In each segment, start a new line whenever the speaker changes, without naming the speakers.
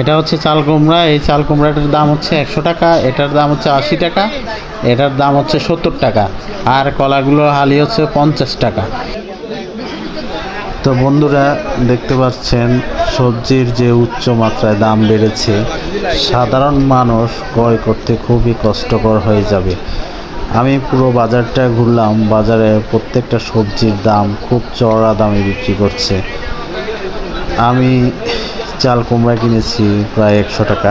এটা হচ্ছে চাল কুমড়া। এই চাল কুমড়াটার দাম হচ্ছে একশো টাকা, এটার দাম হচ্ছে আশি টাকা, এটার দাম হচ্ছে সত্তর টাকা, আর কলাগুলো হালি হচ্ছে পঞ্চাশ টাকা। তো বন্ধুরা, দেখতে পাচ্ছেন, সবজির যে উচ্চ মাত্রায় দাম বেড়েছে, সাধারণ মানুষ ক্রয় করতে খুবই কষ্টকর হয়ে যাবে। আমি পুরো বাজারটা ঘুরলাম, বাজারে প্রত্যেকটা সবজির দাম খুব চড়া দামে বিক্রি করছে। আমি চাল কুমড়া কিনেছি প্রায় একশো টাকা,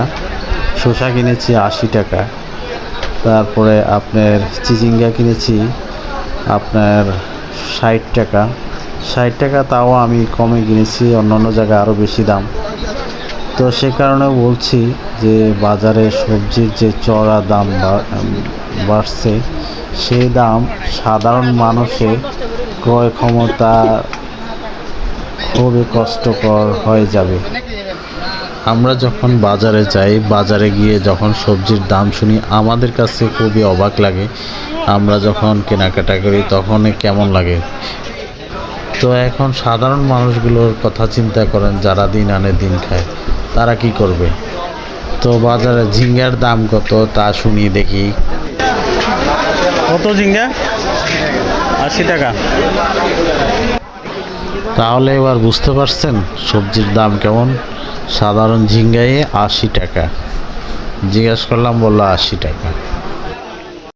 শসা কিনেছি আশি টাকা, তারপরে আপনার চিচিঙ্গা কিনেছি আপনার ষাট টাকা ষাট টাকা তাও আমি কমে কিনেছি অন্য অন্য জায়গায় আরও বেশি দাম। তো সে কারণে বলছি যে বাজারে সবজির যে চড়া দাম বাড়ছে, সেই দাম সাধারণ মানুষের ক্রয় ক্ষমতা খুবই কষ্টকর হয়ে যাবে। আমরা যখন বাজারে যাই, বাজারে গিয়ে যখন সবজির দাম শুনি, আমাদের কাছে খুবই অবাক লাগে। আমরা যখন কেনাকাটা করি, তখন কেমন লাগে? তো এখন সাধারণ মানুষগুলোর কথা চিন্তা করেন, যারা দিন আনে দিন খায়, তারা কি করবে? তো বাজারে ঝিঙ্গার দাম কত, তা শুনি দেখি। কত ঝিঙ্গা? আশি টাকা। তাহলে এবার বুঝতে পারছেন সবজির দাম কেমন? সাধারণ ঝিঙ্গায়ে আশি টাকা। জিজ্ঞাসা করলাম, বলল আশি টাকা।